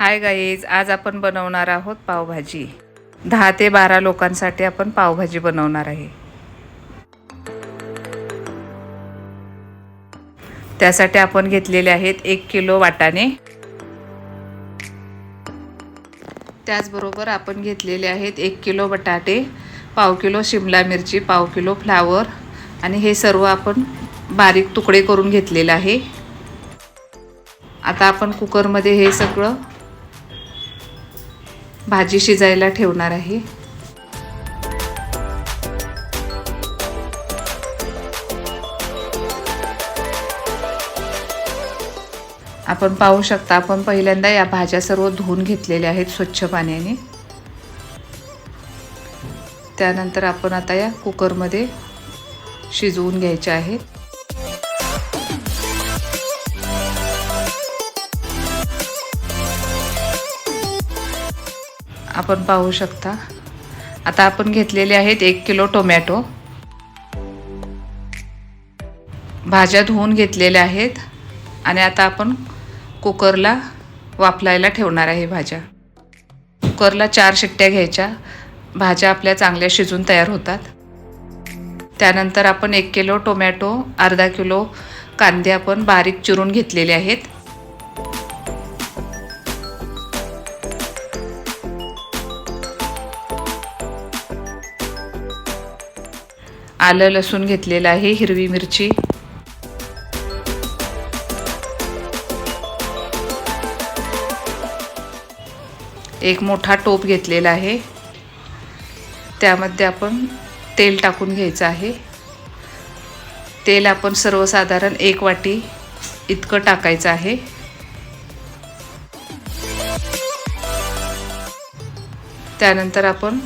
Hi guys आज आपण बनवणार आहोत पावभाजी. दहा ते बारा लोकांसाठी आपण पावभाजी बनवणार आहे. त्यासाठी आपण घेतलेले आहेत एक किलो वाटाणे. त्याचबरोबर आपण घेतलेले आहेत एक किलो बटाटे पाव किलो शिमला मिरची पाव किलो फ्लावर आणि हे सर्व आपण बारीक तुकडे करून घेतलेलं आहे. आता आपण कुकरमध्ये हे सगळं भाजी शिजायला ठेवणार आहे. आपण पाहू शकता आपण पहिल्यांदा या भाज्या सर्व धुवून घेतलेल्या आहेत स्वच्छ पाण्याने. त्यानंतर आपण आता या कुकरमध्ये शिजवून घ्यायच्या आहेत. आपण पाहू शकता. आता आपण घेतलेले आहेत एक किलो टोमॅटो. भाज्या धुवून घेतलेल्या आहेत आणि आता आपण कुकरला वाफलायला ठेवणार आहे भाज्या. कुकरला चार शिट्ट्या घ्यायच्या. भाज्या आपल्या चांगल्या शिजून तयार होतात. त्यानंतर आपण एक किलो टोमॅटो अर्धा किलो कांदे आपण बारीक चिरून घेतलेले आहेत. आलं लसूण घेतलेलं आहे हिरवी मिरची. एक मोठा टोप घेतलेला आहे. त्यामध्ये आपण तेल टाकून घ्यायचं आहे. तेल आपण सर्वसाधारण एक वाटी इतकं टाकायचं आहे. त्यानंतर आपण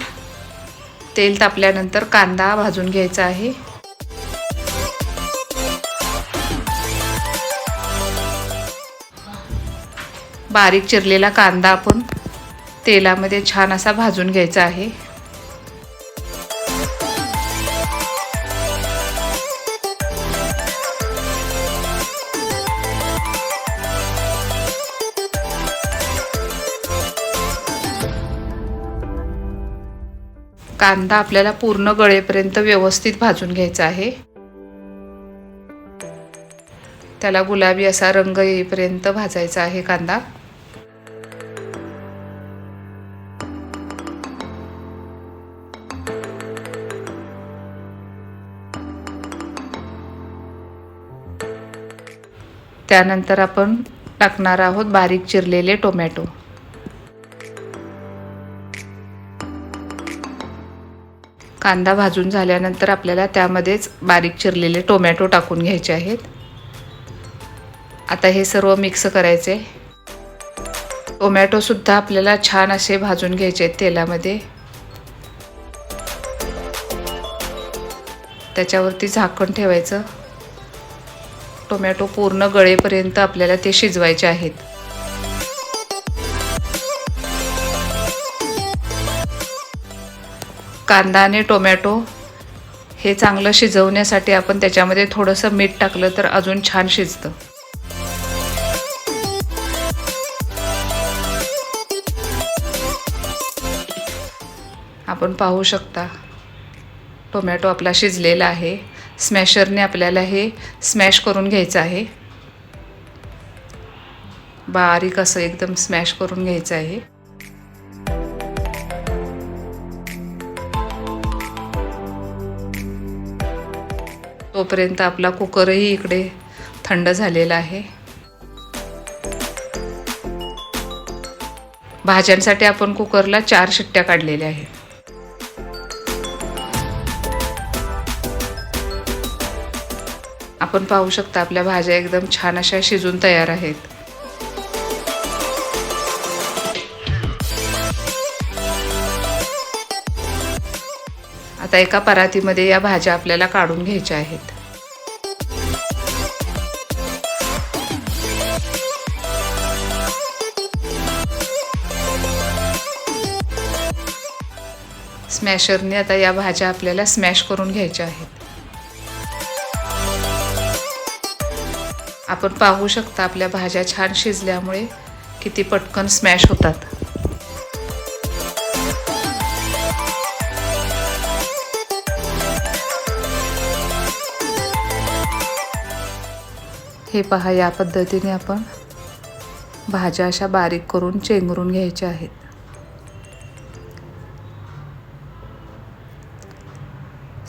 तेल तापल्यानंतर कांदा भाजून घ्यायचा आहे. बारीक चिरलेला कांदा आपण तेलामध्ये छान असा भाजून घ्यायचा आहे. कांदा आपल्याला पूर्ण गळेपर्यंत व्यवस्थित भाजून घ्यायचा आहे. त्याला गुलाबी असा रंग येईपर्यंत भाजायचा आहे कांदा. त्यानंतर आपण टाकणार आहोत बारीक चिरलेले टोमॅटो. कांदा भाजून झाल्यानंतर आपल्याला त्यामध्येच बारीक चिरलेले टोमॅटो टाकून घ्यायचे आहेत. आता हे सर्व मिक्स करायचे. टोमॅटोसुद्धा आपल्याला छान असे भाजून घ्यायचे आहेत तेलामध्ये. त्याच्यावरती झाकण ठेवायचं. टोमॅटो पूर्ण गळेपर्यंत आपल्याला ते शिजवायचे आहेत. कांदा आणि टोमॅटो हे चांगलं शिजवण्यासाठी आपण त्याच्यामध्ये थोडंसं मीठ टाकलं तर अजून छान शिजतं. आपण पाहू शकता टोमॅटो आपला शिजलेला आहे. स्मॅशरने आपल्याला हे स्मॅश करून घ्यायचं आहे. बारीक असं एकदम स्मॅश करून घ्यायचं आहे. तोपर्यंत आपला कुकरही इकडे थंड झालेला आहे. भाज्यांसाठी आपण कुकरला चार शिट्ट्या काढलेल्या आहेत. आपण पाहू शकता आपल्या भाज्या एकदम छान अशा शिजून तयार आहेत. आता एका परातीमध्ये या भाज्या आपल्याला काढून घ्यायच्या आहेत. स्मॅशरने आता या भाज्या आपल्याला स्मॅश करून घ्यायच्या आहेत. आपण पाहू शकता आपल्या भाज्या छान शिजल्यामुळे किती पटकन स्मॅश होतात. हे पहा या पद्धतीने आपण भाज्या अशा बारीक करून चेंगरून घ्यायच्या आहेत.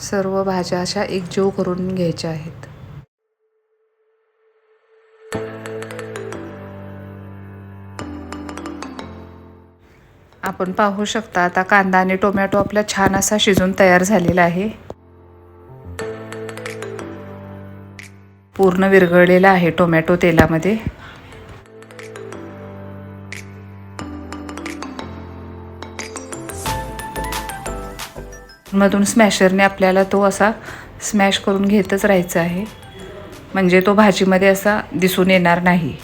सर्व भाज्या अशा एकजीव करून घ्यायच्या आहेत. आपण पाहू शकता आता कांदा आणि टोमॅटो आपला छान असा शिजून तयार झालेला आहे. पूर्ण विरघळलेला आहे टोमॅटो तेलामध्ये. मधून स्मॅशरने आपल्याला तो असा स्मॅश करून घेतच राहायचा आहे. म्हणजे तो भाजीमध्ये असा दिसून येणार नाही.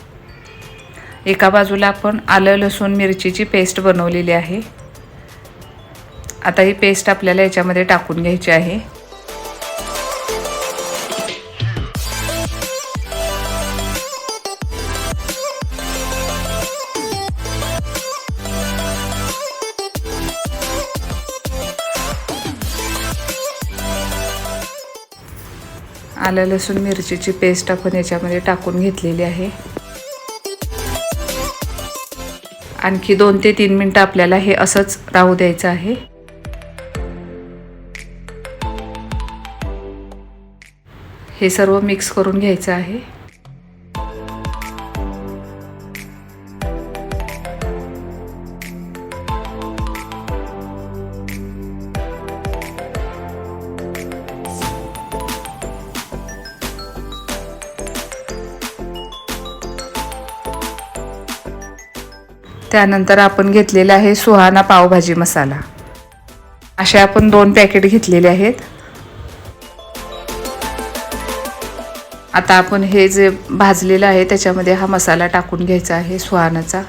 एका बाजूला आपण आलं लसूण मिरचीची पेस्ट बनवलेली आहे. आता ही पेस्ट आपल्याला याच्यामध्ये टाकून घ्यायची आहे. आलं लसूण मिरचीची पेस्ट आपण याच्यामध्ये टाकून घेतलेली आहे. आणखी दोन ते तीन मिनटं आपल्याला हे असंच राहू द्यायचं आहे. हे सर्व मिक्स करून घ्यायचं आहे. त्यानंतर आपण घेतलेला आहे सुहाना पावभाजी मसाला. असे आपण दोन पॅकेट घेतलेले आहेत. आता आपण हे जे भाजलेलं आहे त्याच्यामध्ये हा मसाला टाकून घ्यायचा आहे सुहानाचा.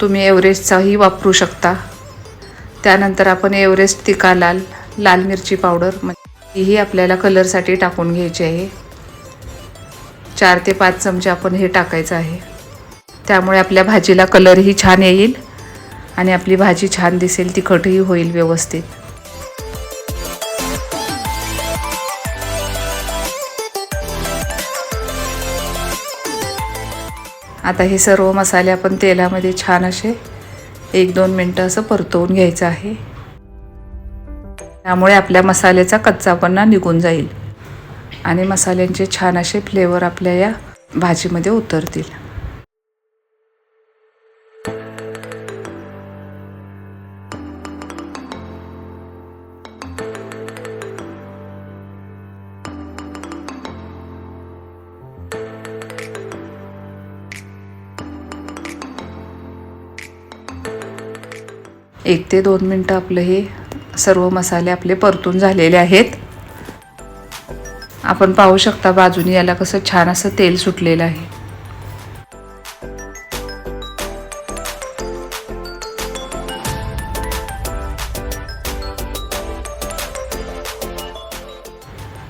तुम्ही एव्हरेस्टचाही वापरू शकता. त्यानंतर आपण एव्हरेस्ट तिका लाल लाल मिरची पावडर ही आपल्याला कलरसाठी टाकून घ्यायची आहे. चार ते पाच चमचे आपण हे टाकायचं आहे. त्यामुळे आपल्या भाजीला कलरही छान येईल आणि आपली भाजी छान दिसेल तिखटही होईल व्यवस्थित. आता हे सर्व मसाले आपण तेलामध्ये छान असे एक दोन मिनटं असं परतवून घ्यायचं आहे. त्यामुळे आपल्या मसाल्याचा कच्चापणा निघून जाईल. आणि मसाल्यांचे छान असे फ्लेवर आपल्या या भाजीमध्ये उतरतील. एक ते दोन मिनटं आपलं हे सर्व मसाले आपले परतून झालेले आहेत. आपण पाहू शकता बाजूनी याला कसं छान असं तेल सुटलेलं आहे.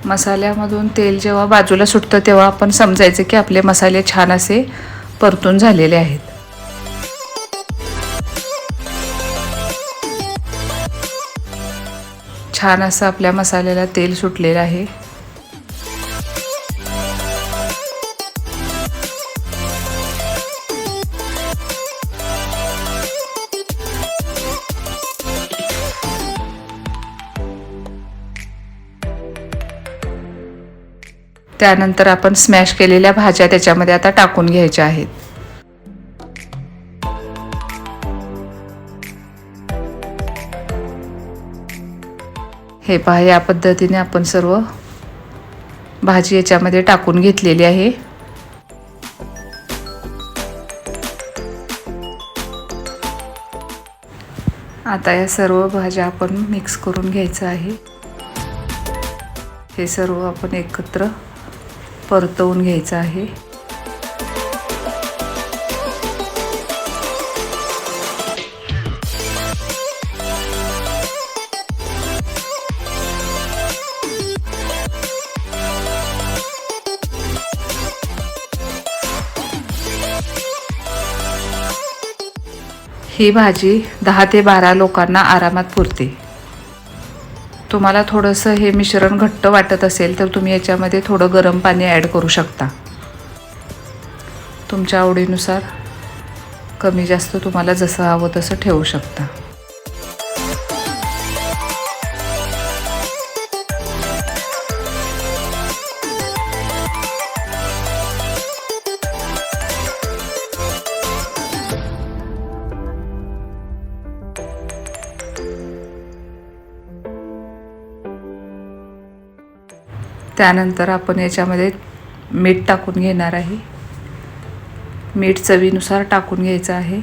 मसाल्यामधून तेल जेव्हा बाजूला सुटतं तेव्हा आपण समजायचं की आपले मसाले छान असे परतून झालेले आहेत. छान असं आपल्या मसाल्याला तेल सुटलेलं आहे. त्यानंतर आपण स्मॅश केलेल्या भाज्या त्याच्यामध्ये आता टाकून घ्यायच्या आहेत. हे पहा या पद्धतीने आपण सर्व भाजी याच्यामध्ये टाकून घेतलेली आहे. आता या सर्व भाज्या आपण मिक्स करून घ्यायचं आहे. हे सर्व आपण एकत्र परतवून घ्यायचं आहे. ही भाजी दहा ते बारा लोकांना आरामात पुरते. तुम्हाला थोडंसं हे मिश्रण घट्ट वाटत असेल तर तुम्ही याच्यामध्ये थोडं गरम पाणी ॲड करू शकता. तुमच्या आवडीनुसार कमी जास्त तुम्हाला जसं हवं तसं ठेवू शकता. त्यानंतर आपण याच्यामध्ये मीठ टाकून घेणार आहे. मीठ चवीनुसार टाकून घ्यायचं आहे.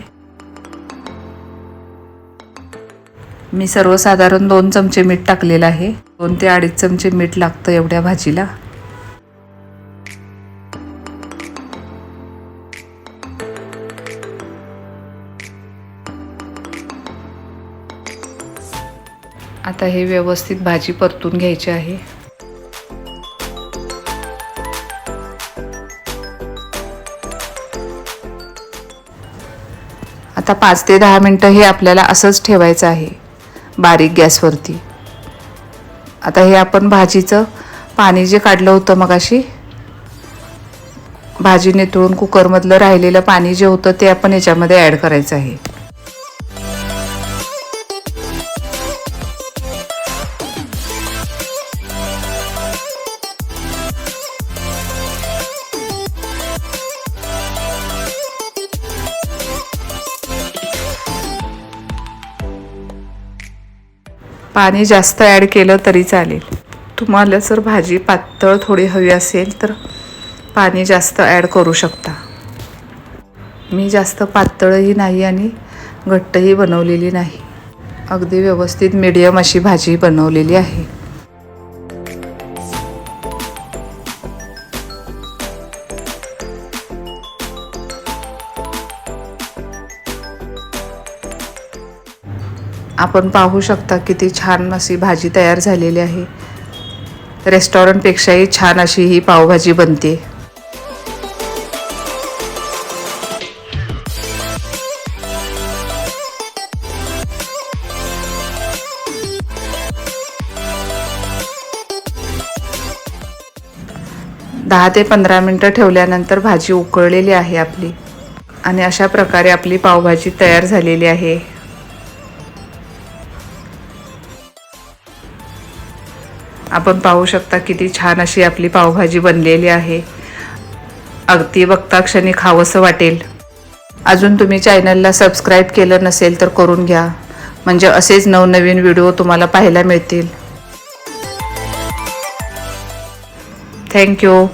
मी सर्वसाधारण दोन चमचे मीठ टाकलेलं आहे. दोन ते अडीच चमचे मीठ लागतं एवढ्या भाजीला. आता हे व्यवस्थित भाजी परतून घ्यायची आहे. आता पाच ते दहा मिनटं हे आपल्याला असंच ठेवायचं आहे बारीक गॅसवरती. आता हे आपण भाजीचं पाणी जे काढलं होतं मगाशी भाजी नेतळून कुकरमधलं राहिलेलं पाणी जे होतं ते आपण याच्यामध्ये ॲड करायचं आहे. पाणी जास्त ॲड केलं तरी चालेल. तुम्हाला जर भाजी पातळ थोडी हवी असेल तर पाणी जास्त ॲड करू शकता. मी जास्त पातळही नाही आणि घट्टही बनवलेली नाही. अगदी व्यवस्थित मीडियम अशी भाजी बनवलेली आहे. आपण पाहू शकता किती छान अशी भाजी तयार झालेली आहे. रेस्टॉरंटपेक्षाही छान अशी ही पावभाजी बनते. दहा ते पंधरा मिनटं ठेवल्यानंतर भाजी उकळलेली आहे आपली. आणि अशा प्रकारे आपली पावभाजी तयार झालेली आहे. आपण पाहू शकता किती छान अशी आपली पावभाजी बनलेली आहे. अगदी बघता क्षणी खावंसं वाटेल. अजून तुम्ही चॅनलला सबस्क्राईब केलं नसेल तर करून घ्या. म्हणजे असेच नवनवीन व्हिडिओ तुम्हाला पाहायला मिळतील. थँक्यू.